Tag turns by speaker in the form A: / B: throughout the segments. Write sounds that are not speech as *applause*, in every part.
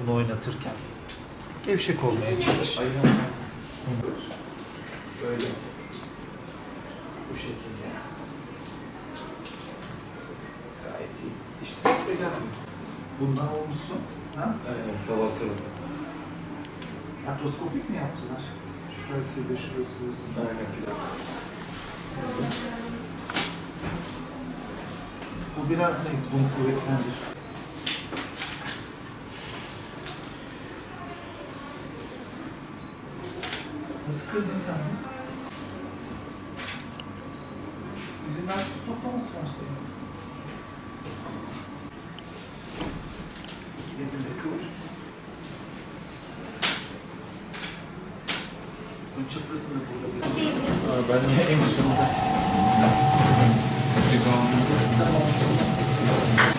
A: bunu oynatırken. Gevşek olmaya çalış. Böyle. Bu şekilde. Gayet iyi. İşte ses de gelmiyor. Bundan olmuşsun. Ha?
B: Aynen, kavalkada.
A: Artroskopik mi yaptılar? Şurasıydı, şurası, şurası.
B: Aynen.
A: Bu biraz zayıf, bunu kuvvetlendir. Nasıl kırdın sen bunu? Dizinden su toplaması var senin. İki dizini de kıvır. Bunun çaprazını da burada bir...
B: ben de en sonunda.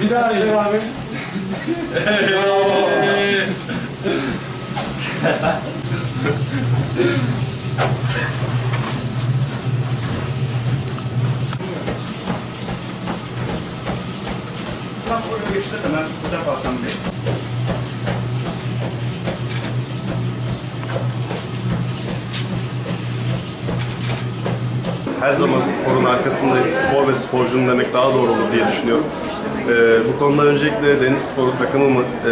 B: Bir daha iyi abi. *laughs*
C: Bak oraya geçti hemen burada kalsam diye.
D: Her zaman sporun arkasındayız. Spor ve sporcunun demek daha doğru olur diye düşünüyorum. Ee, bu konuda öncelikle Deniz Sporu takımımı e,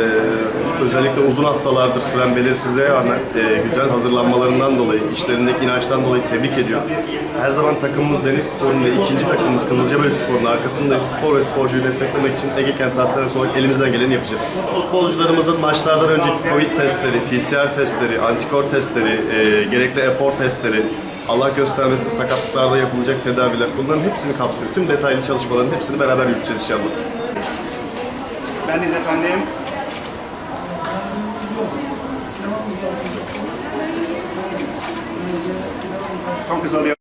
D: özellikle uzun haftalardır süren belirsizliğe rağmen e, güzel hazırlanmalarından dolayı, işlerindeki inançtan dolayı tebrik ediyorum. Her zaman takımımız Deniz Sporu'nun ve ikinci takımımız Kızılcabölük Sporu'nun arkasındayız. Spor ve sporcuyu desteklemek için Ege Kent Hastanesi olarak elimizden geleni yapacağız. Futbolcularımızın maçlardan önceki Covid testleri, PCR testleri, antikor testleri, e, gerekli efor testleri, Allah göstermesin sakatlıklarda yapılacak tedaviler bunların hepsini kapsıyor. Tüm detaylı çalışmaların hepsini beraber yürüteceğiz inşallah.
C: Bendeyiz efendim. Son kız alıyor.